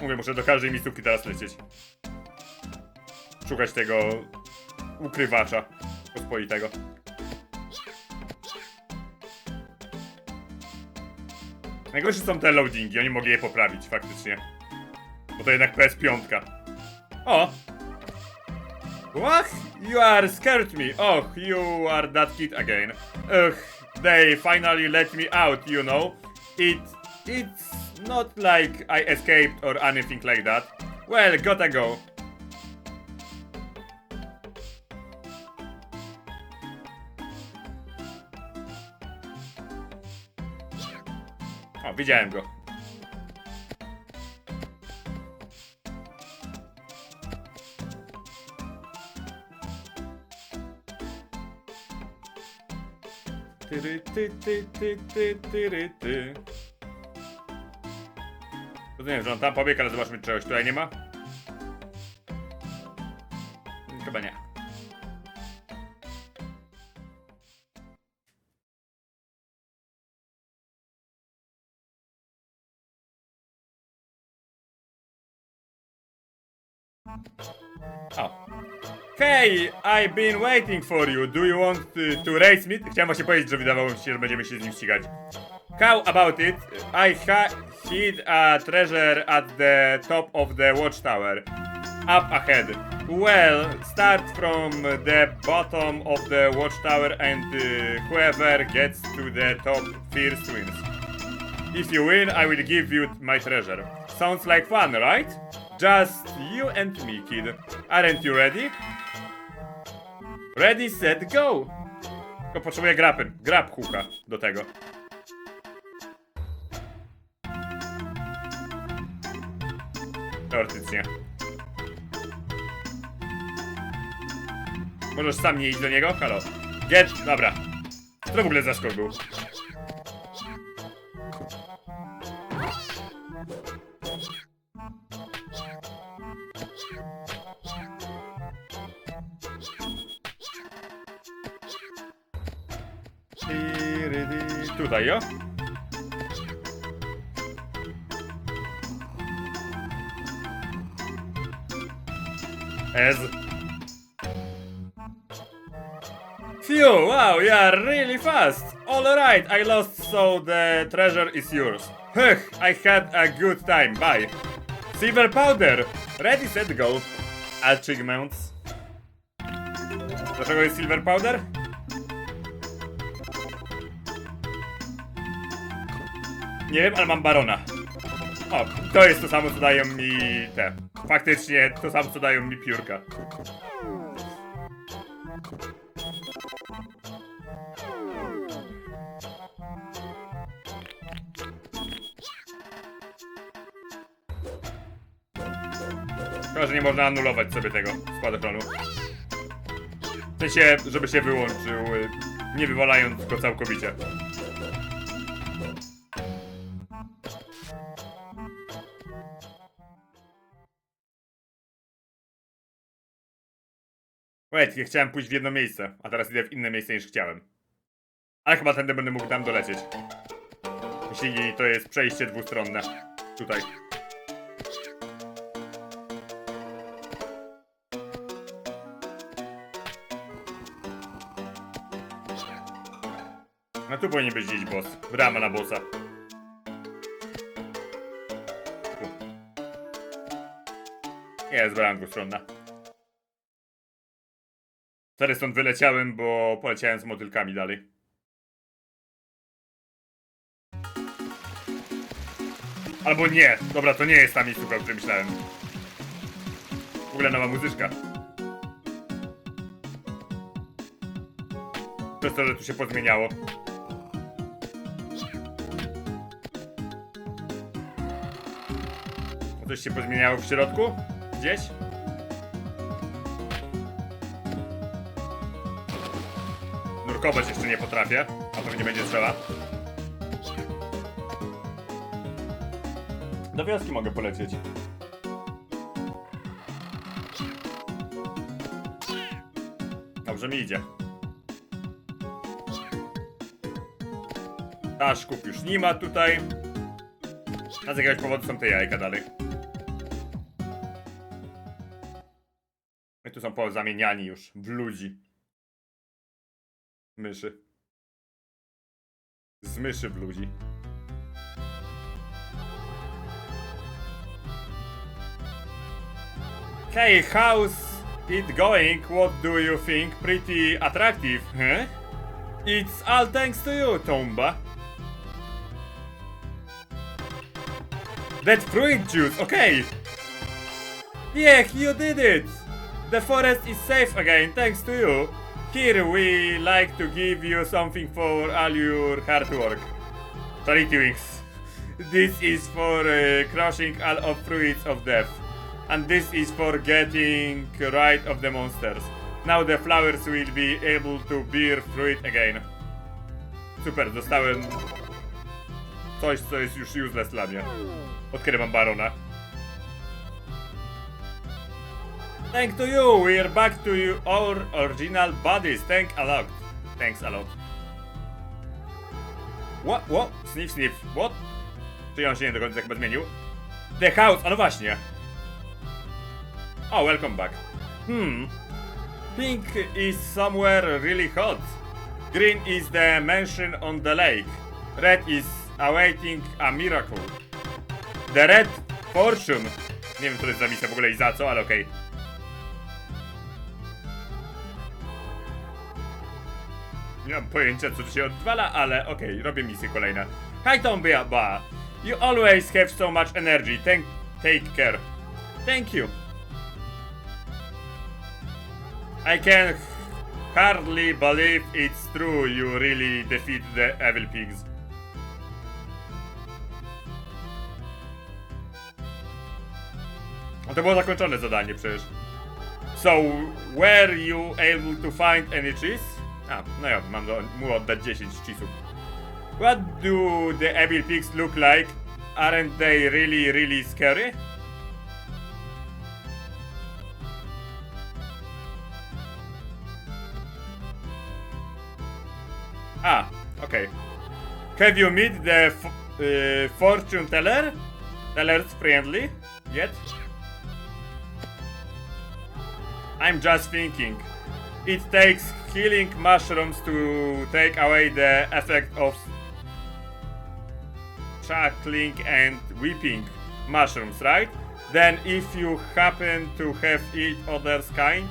Mówię, muszę do każdej miejscówki teraz lecieć. Szukać tego ukrywacza pospolitego. Najgorsze są te loadingi, oni mogli je poprawić faktycznie. Bo to jednak PS5. O! What? You are scared me. Oh, you are that kid again. Ugh, they finally let me out, you know. It, it's not like I escaped or anything like that. Well, gotta go. Ah, o, widziałem go. Tyry, ty, ty, ty, ty, tyry, ty. Rozumiem, że on tam pobiegł, ale zobaczmy, czegoś tutaj nie ma. Hey, I've been waiting for you. Do you want to, to race me? Chciałem właśnie powiedzieć, że wydawało mi się, że będziemy się z nim ścigać. How about it? I ha hid a treasure at the top of the watchtower. Up ahead. Well, start from the bottom of the watchtower and uh, whoever gets to the top first wins. If you win, I will give you my treasure. Sounds like fun, right? Just you and me, kid. Aren't you ready? Ready, set, go! Tylko potrzebuję grapy. Grab huka do tego. Teoretycznie. Możesz sam nie iść do niego? Halo. Get, dobra. To w ogóle za był? Tutaj, jo? Phew, wow, you are really fast. Alright, I lost, so the treasure is yours. Huh, I had a good time, bye. Silver powder. Ready, set, go. Achievements. Dlaczego jest silver powder? Nie wiem, ale mam barona. O, to jest to samo, co dają mi te. Faktycznie to samo, co dają mi piórka. Chyba, że nie można anulować sobie tego spadochronu. W sensie, żeby się wyłączył, nie wywalając go całkowicie. Wait, ja chciałem pójść w jedno miejsce, a teraz idę w inne miejsce niż chciałem. Ale chyba tędy będę mógł tam dolecieć. Jeśli to jest przejście dwustronne. Tutaj. No tu powinien być gdzieś boss. Brama na bossa. Jest brama dwustronna. Teraz stąd wyleciałem, bo poleciałem z motylkami dalej. Albo nie. Dobra, to nie jest ta miejscówka, o której myślałem. W ogóle nowa muzyczka. Przez to, że tu się pozmieniało. Coś się pozmieniało w środku? Gdzieś? drukować jeszcze nie potrafię, a pewnie będzie trzeba. Do wioski mogę polecieć. Dobrze mi idzie. Taszków już nie ma tutaj. A z jakiegoś powodu są te jajka dalej. My tu są pozamieniani już w ludzi. Myszy. Z myszy w ludzi. Hey, how's it going? What do you think? Pretty attractive, huh? It's all thanks to you, Tomba. That fruit juice, okay. Yeah, you did it! The forest is safe again, thanks to you. Here we like to give you something for all your hard work. Charity wings. This is for uh, crushing all of fruits of death. And this is for getting rid of the monsters. Now the flowers will be able to bear fruit again. Super, dostałem coś, co jest już useless dla mnie. Odkrywam barona. Thank to you, we're back to you, our original bodies. Thank a lot. Thanks a lot. What? What? Sniff, sniff. What? Czy on się nie do końca chyba zmienił? The house, a no właśnie. Oh, welcome back. Hmm. Pink is somewhere really hot. Green is the mansion on the lake. Red is awaiting a miracle. The Red Fortune. Nie wiem, co to jest za misja w ogóle i za co, ale okej. Nie mam pojęcia, co tu się odwala, ale okej, robię misję kolejne. Hi Tombia, ba. You always have so much energy. Thank, take care. Thank you. I can hardly believe it's true you really defeat the evil pigs. No to było zakończone zadanie przecież. So, were you able to find any cheese? A, no ja mam do, mu oddać 10 cheese'ów. What do the evil pigs look like? Aren't they really, really scary? Ah, okay. Have you met the uh, fortune teller? Teller's friendly? Yet? I'm just thinking. It takes healing mushrooms to take away the effect of chuckling and weeping mushrooms, right? Then if you happen to have eat others kind,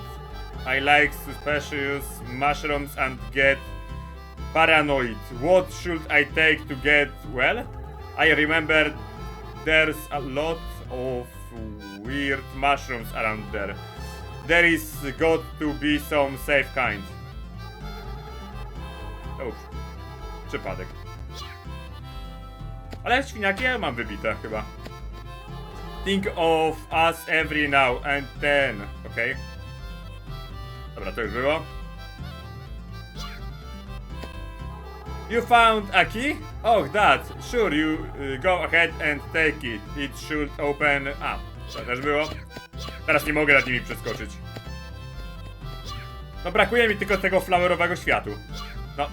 I like suspicious mushrooms and get paranoid. What should I take to get well? I remember there's a lot of weird mushrooms around there. There is got to be some safe kind. Uff, przypadek. Ale świniaki ja mam wybite chyba. Think of us every now and then, okej? Dobra, to już było. You found a key? Oh, that. Sure, you uh, go ahead and take it. It should open... A, to też było. Teraz nie mogę nad nimi przeskoczyć. No brakuje mi tylko tego flowerowego światu. No.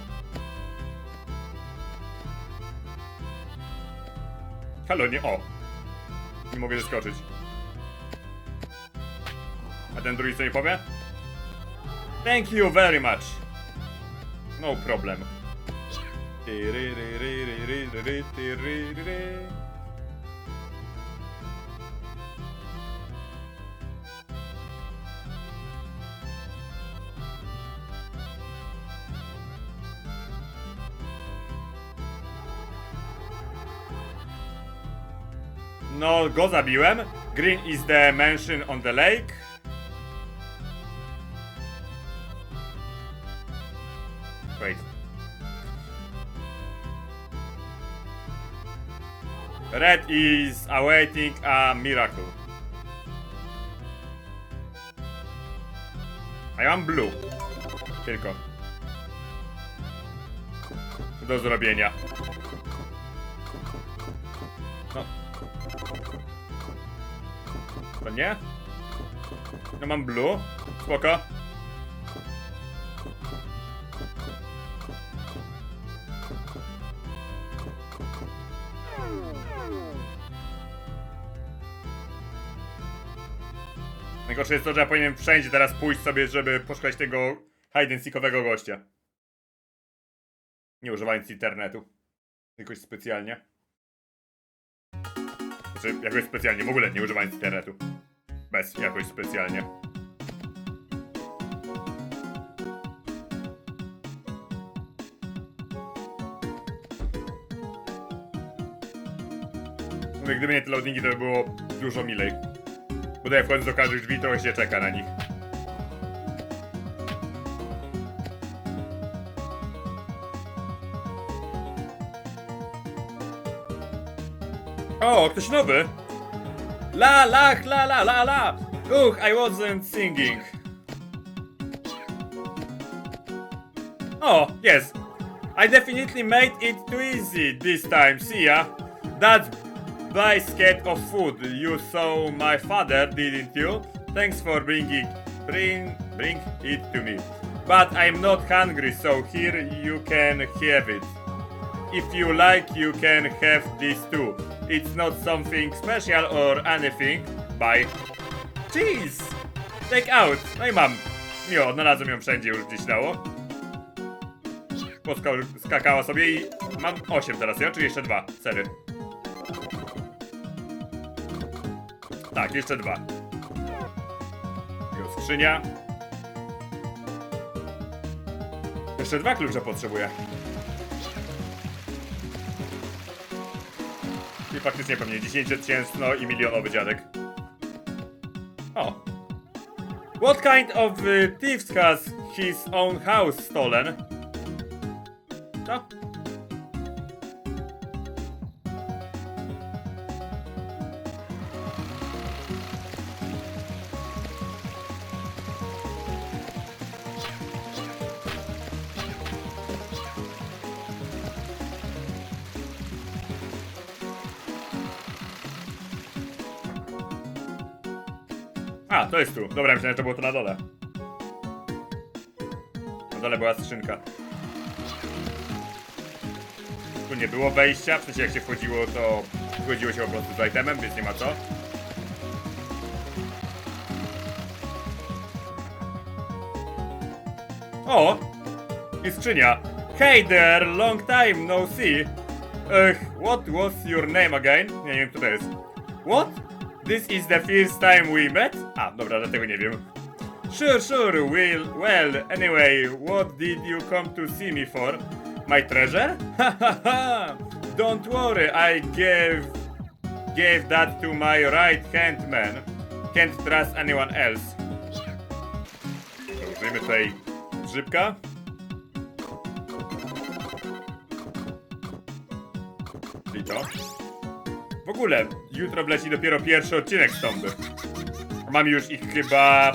Halo, nie o. Nie mogę zeskoczyć. A ten drugi co mi powie? Thank you very much. No problem. No, go zabiłem. Green is the mansion on the lake. Wait. Red is awaiting a miracle. A ja mam blue. Tylko. Do zrobienia. Nie? Ja mam blue. Spoko. Najgorsze jest to, że ja powinienem wszędzie teraz pójść sobie, żeby poszukać tego hide and seekowego gościa. Nie używając internetu. Jakoś specjalnie. Znaczy, jakoś specjalnie, w ogóle nie używając internetu. Bez jakoś specjalnie. Mówię, gdyby nie te loadingi, to by było dużo milej. Bo jak wchodzę do każdych drzwi, to się czeka na nich. O, ktoś nowy! La la la la la la! Uch, I wasn't singing. Oh, yes. I definitely made it too easy this time, see ya? That basket of food you saw my father, didn't you? Thanks for bringing bring bring it to me. But I'm not hungry, so here you can have it. If you like, you can have this too. It's not something special or anything. Bye. Cheese! Take out! No i mam. Miło, odnalazłem ją wszędzie już gdzieś dało. Poskał, skakała sobie i mam 8 teraz, ja? Czy jeszcze dwa? Sery. Tak, jeszcze dwa. Jego skrzynia. Jeszcze dwa klucze potrzebuję. I faktycznie pewnie 10 tysięczno i milionowy dziadek. O. What kind of uh, thieves has his own house stolen? Co? A, to jest tu. Dobra, myślałem, że to było to na dole. Na dole była skrzynka. Tu nie było wejścia, w sensie jak się wchodziło, to wchodziło się po prostu z itemem, więc nie ma co. O! I skrzynia. Hey there, long time no see. Ugh, what was your name again? Nie wiem, kto to jest. What? This is the first time we met? Dobra, dlatego nie wiem. Sure, sure, will, well, anyway, what did you come to see me for? My treasure? Ha ha ha! Don't worry, I gave, gave that to my right hand man. Can't trust anyone else. Użyjmy tutaj grzybka. Czyli to. W ogóle, jutro wleci dopiero pierwszy odcinek z Tomby. Mam już ich chyba...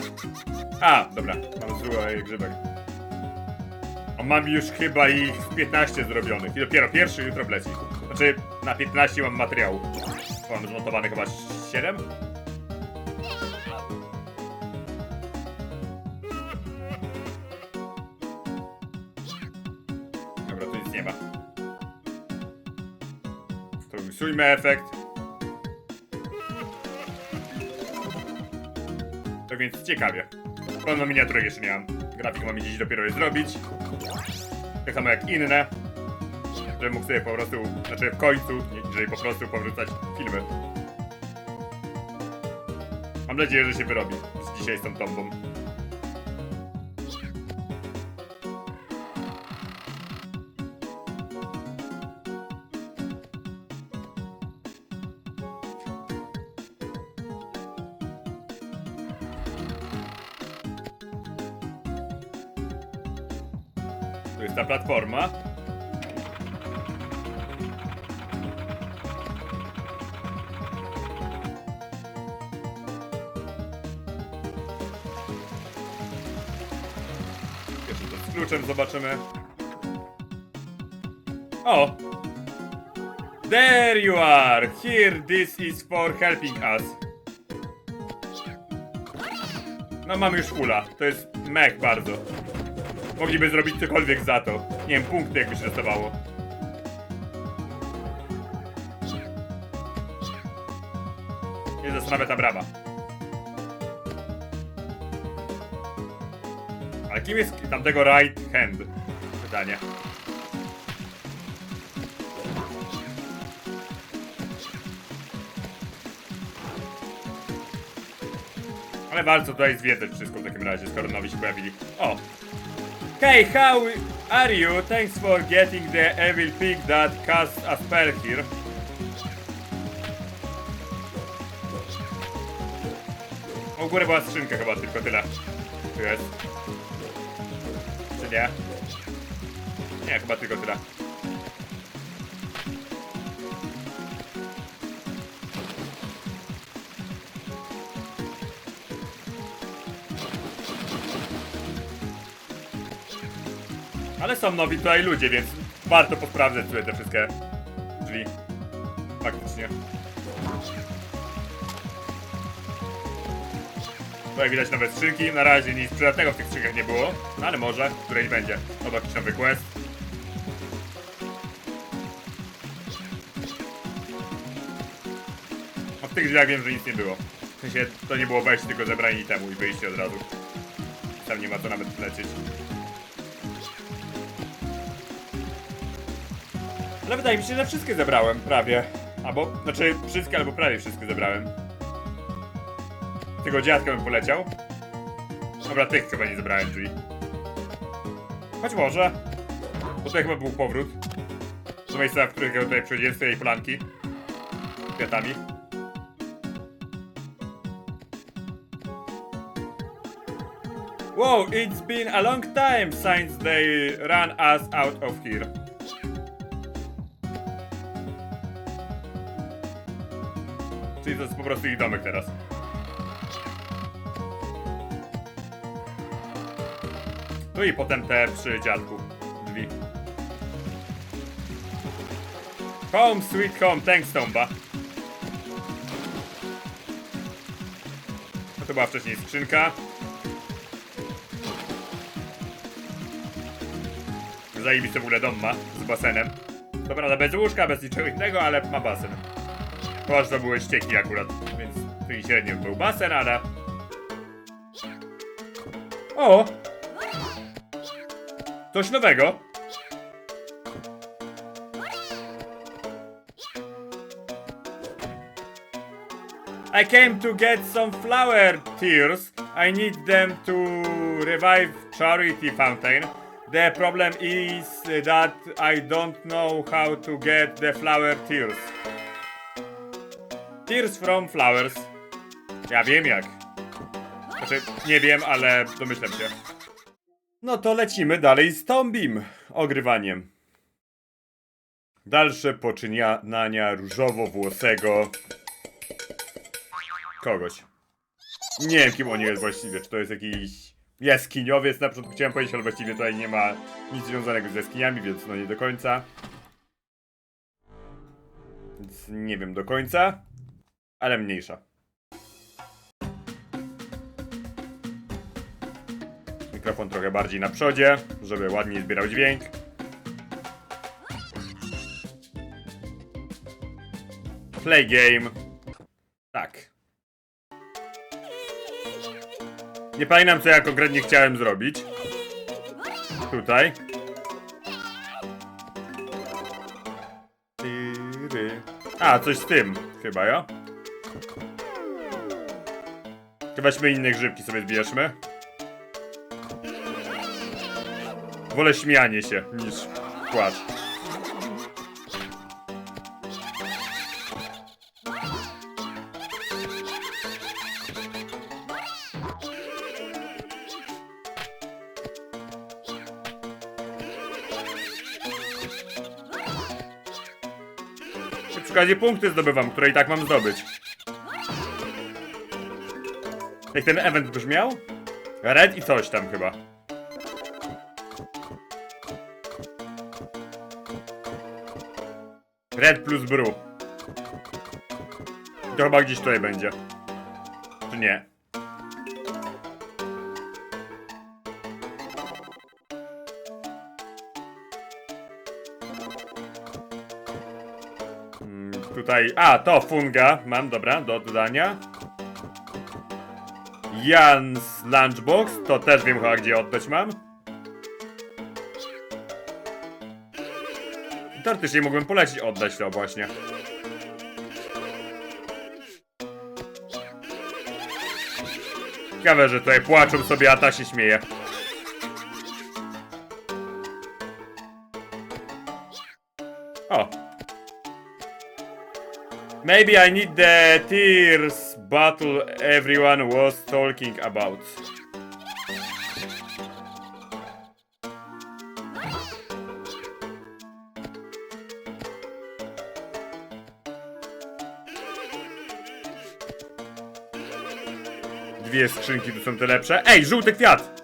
A, dobra, mam zły grzybek. A mam już chyba ich 15 zrobionych i dopiero pierwszy jutro wleci. Znaczy, na 15 mam materiału. Mam zmontowane chyba 7? Dobra, tu nic nie ma. Stosujmy efekt. Tak więc ciekawie. Pełno miniaturek jeszcze nie mam. Grafik mam dziś dopiero je zrobić. Tak samo jak inne. Żebym mógł sobie po prostu, znaczy w końcu, jeżeli po prostu powrzucać filmy. Mam nadzieję, że się wyrobi z dzisiaj z tą tombą. Platforma. Jeszcze to z kluczem zobaczymy. O! There you are! Here, this is for helping us. No mamy już ula. To jest mech bardzo. Mogliby zrobić cokolwiek za to. Nie wiem, punkty jakby się dostawało. Nie zastanawia ta brama. A kim jest tamtego right hand? Pytanie. Ale warto tutaj zwiedzać wszystko w takim razie, skoro nowi się pojawili. O! Hey, how are you? Thanks for getting the evil pig that cast a spell here. U góry była skrzynka chyba, tylko tyle. Tu jest. Czy nie? Nie, chyba tylko tyle. Ale są nowi tutaj ludzie, więc warto posprawdzać sobie te wszystkie drzwi. Faktycznie. Tutaj widać nowe skrzynki. Na razie nic przydatnego w tych skrzynkach nie było. No ale może, którejś będzie. Albo jakiś nowy quest. A w tych drzwiach wiem, że nic nie było. W sensie to nie było wejście, tylko zebranie temu i wyjście od razu. Tam nie ma co nawet lecieć. Ale wydaje mi się, że wszystkie zebrałem, prawie. Albo, znaczy wszystkie, albo prawie wszystkie zebrałem. Tego dziadka bym poleciał. Dobra, tych chyba nie zebrałem drzwi. Choć może. Bo to chyba był powrót. Do miejsca, w którego tutaj przychodziłem z tej polanki. Z Kwiatami. Wow, it's been a long time since they ran us out of here. To jest po prostu ich domek teraz. No i potem te przy dziadku drzwi. Home, sweet home, thanks Tomba. No to była wcześniej skrzynka. Zajebisty w ogóle dom ma, z basenem. To prawda bez łóżka, bez niczego innego, ale ma basen. Chyba, że były ścieki akurat, więc tu i średnio był basen, ale... O! Coś nowego. I came to get some flower tears. I need them to revive Charity Fountain. The problem is that I don't know how to get the flower tears. Tears from flowers. Ja wiem jak. Znaczy, nie wiem, ale domyślam się. No to lecimy dalej z Tombim. Ogrywaniem. Dalsze poczynania różowo-włosego kogoś. Nie wiem kim on jest właściwie, czy to jest jakiś jaskiniowiec, na początku chciałem powiedzieć, ale właściwie tutaj nie ma nic związanego z jaskiniami, więc no nie do końca. Więc nie wiem do końca, ale mniejsza. Mikrofon trochę bardziej na przodzie, żeby ładniej zbierał dźwięk. Play game. Tak. Nie pamiętam co ja konkretnie chciałem zrobić. Tutaj. A, coś z tym chyba, ja? Chybaśmy inne grzybki sobie zbierzmy. Wolę śmianie się niż płacz. Przy okazji punkty zdobywam, które i tak mam zdobyć. Jak ten event brzmiał? Red i coś tam chyba. Red plus brew. To chyba gdzieś tutaj będzie. Czy nie? Mm, Tutaj. A, to funga. Mam, dobra, do dodania. Jan's Lunchbox, to też wiem chyba gdzie oddać mam. Teoretycznie mógłbym polecić oddać to właśnie. Ciekawe, że tutaj płaczą sobie, a ta się śmieje. O. Maybe I need the tears bottle everyone was talking about. Dwie skrzynki tu są te lepsze. Ej, żółty kwiat!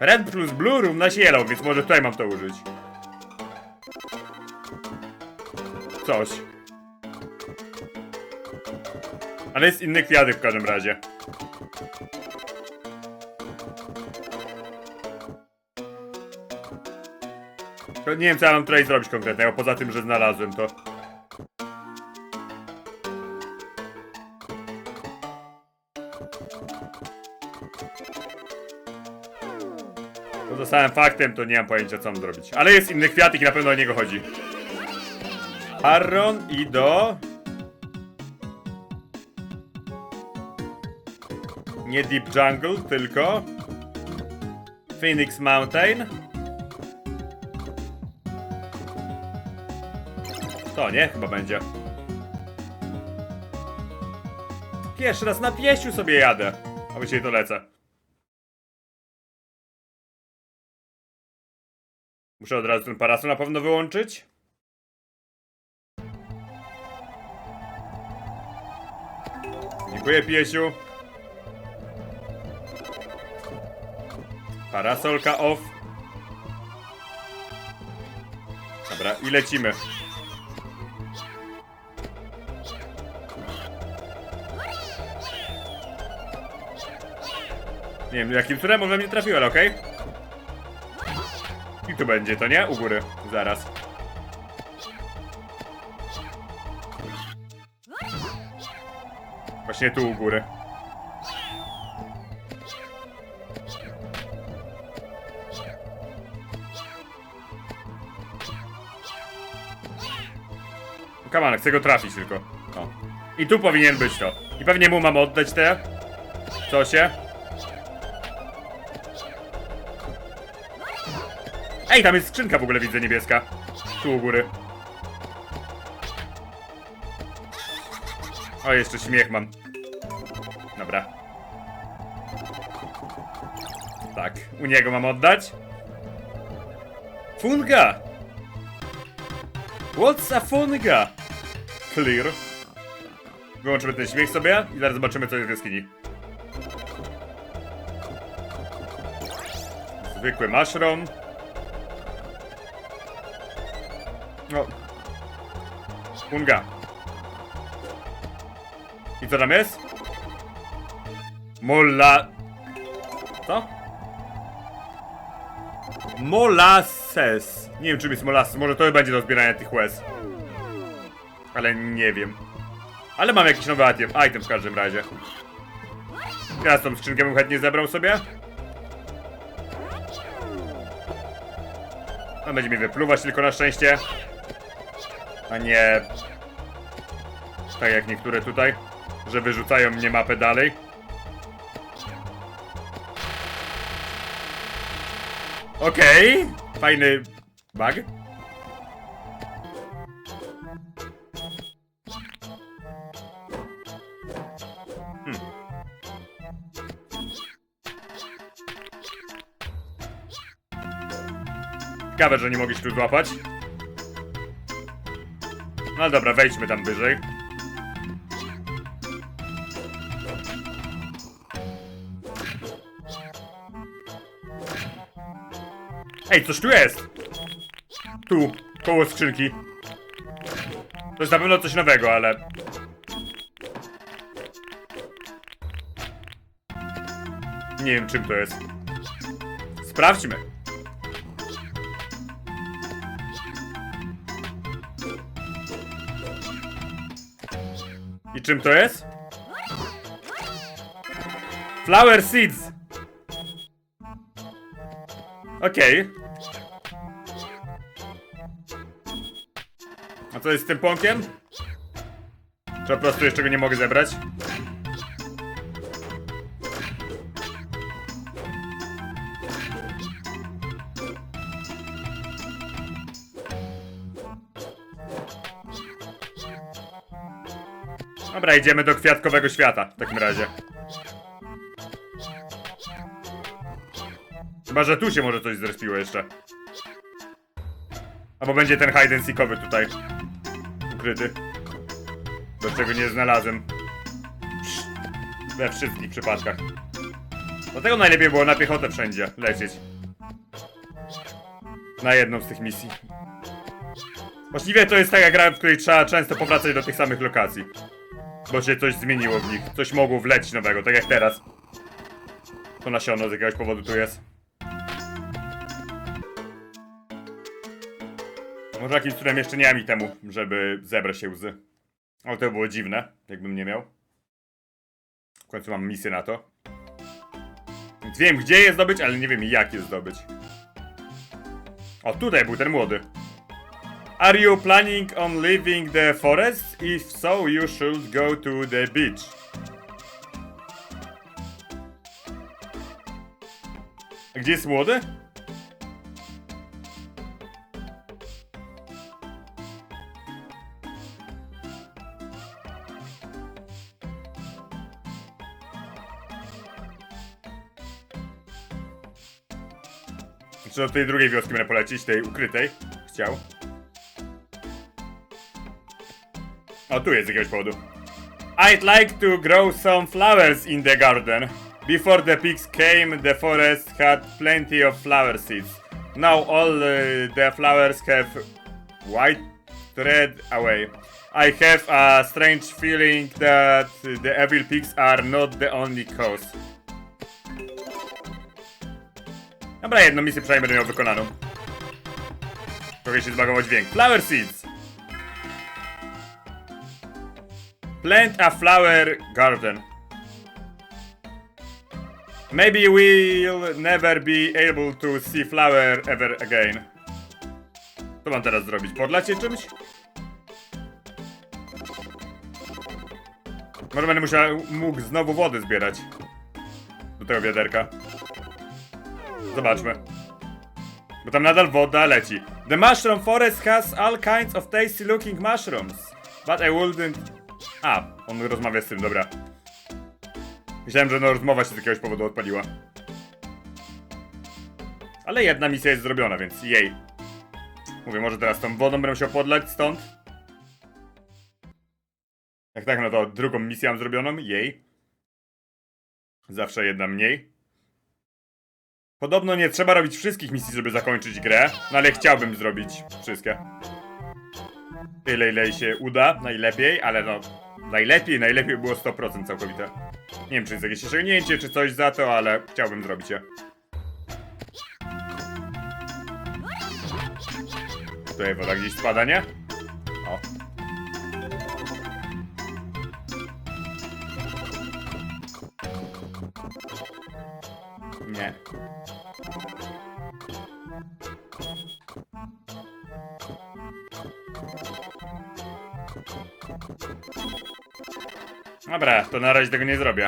Red plus blue równa się yellow, więc może tutaj mam to użyć. Coś. Ale jest inny kwiatek w każdym razie. Nie wiem co ja mam tutaj zrobić konkretnego, poza tym, że znalazłem to. Samym faktem to nie mam pojęcia co mam zrobić. Ale jest inny kwiatek i na pewno o niego chodzi. Harron i do... Nie Deep Jungle, tylko... Phoenix Mountain. To nie, chyba będzie. Pierwszy raz na pieściu sobie jadę. A właściwie to lecę. Muszę od razu ten parasol na pewno wyłączyć. Dziękuję, piesiu. Parasolka off. Dobra, i lecimy. Nie wiem, jakim cudem we mnie trafił, ale okej. I tu będzie to, nie? U góry. Zaraz. Właśnie tu u góry. Come on, chcę go trafić tylko. O. I tu powinien być to. I pewnie mu mam oddać te. Co się? Ej, tam jest skrzynka w ogóle widzę niebieska. Tu u góry. O, jeszcze śmiech mam. Dobra. Tak, u niego mam oddać. Funga! What's a funga? Clear. Wyłączymy ten śmiech sobie i zaraz zobaczymy co jest w jaskini. Zwykły mushroom. No. Funga. I co tam jest? Mola... Co? Molasses. Nie wiem czym jest molasses, może to będzie do zbierania tych łez. Ale nie wiem. Ale mam jakiś nowy item, item w każdym razie. Teraz tą skrzynkę bym chętnie zebrał sobie. On będzie mi wypluwać tylko na szczęście. A nie... Tak jak niektóre tutaj, że wyrzucają mnie mapę dalej. Okej, fajny bug. Hmm. Ciekawe, że nie mogę się tu złapać. No dobra, wejdźmy tam wyżej. Ej, coś tu jest! Tu, koło skrzynki. To jest na pewno coś nowego, ale... Nie wiem czym to jest. Sprawdźmy. Czym to jest? Flower seeds. Okej. A co jest z tym pąkiem? Czy po prostu jeszcze go nie mogę zebrać? Dobra, idziemy do kwiatkowego świata w takim razie. Chyba, że tu się może coś zrespiło jeszcze. Albo będzie ten hide and seekowy tutaj. Ukryty. Do czego nie znalazłem. We wszystkich przypadkach. Dlatego najlepiej było na piechotę wszędzie lecieć. Na jedną z tych misji. Właściwie to jest taka gra, w której trzeba często powracać do tych samych lokacji. Bo się coś zmieniło w nich. Coś mogło wlecieć nowego, tak jak teraz. To nasiono z jakiegoś powodu tu jest. Może jakimś cudem jeszcze nie mam temu, żeby zebrać się łzy. Ale to by było dziwne, jakbym nie miał. W końcu mam misję na to. Więc wiem, gdzie je zdobyć, ale nie wiem, jak je zdobyć. O, tutaj był ten młody. Are you planning on leaving the forest? If so, you should go to the beach. Gdzie jest młody? Czy do tej drugiej wioski będę polecić, tej ukrytej? Chciał. O, tu jest jakiegoś powodu. I'd like to grow some flowers in the garden. Before the pigs came, the forest had plenty of flower seeds. Now all uh, the flowers have white thread away. I have a strange feeling that the evil pigs are not the only cause. Dobra, jedną misję przynajmniej miał wykonaną. Trochę się zbagował dźwięk. Flower seeds. Plant a flower garden. Maybe we'll never be able to see flower ever again. Co mam teraz zrobić? Podlać czymś? Może będę musiał, mógł znowu wody zbierać. Do tego wiaderka. Zobaczmy. Bo tam nadal woda leci. The mushroom forest has all kinds of tasty looking mushrooms. But I wouldn't... A, on rozmawia z tym, dobra. Myślałem, że no rozmowa się z jakiegoś powodu odpaliła. Ale jedna misja jest zrobiona, więc jej. Mówię, może teraz tą wodą będę musiał podlać stąd? Jak tak, no to drugą misję mam zrobioną, jej. Zawsze jedna mniej. Podobno nie trzeba robić wszystkich misji, żeby zakończyć grę, no ale chciałbym zrobić wszystkie. Tyle, ile się uda, najlepiej, ale no... Najlepiej, najlepiej było 100% całkowite. Nie wiem, czy jest jakieś osiągnięcie, czy coś za to, ale chciałbym zrobić je. Tutaj woda gdzieś spada, nie? O. Nie. Dobra, to na razie tego nie zrobię.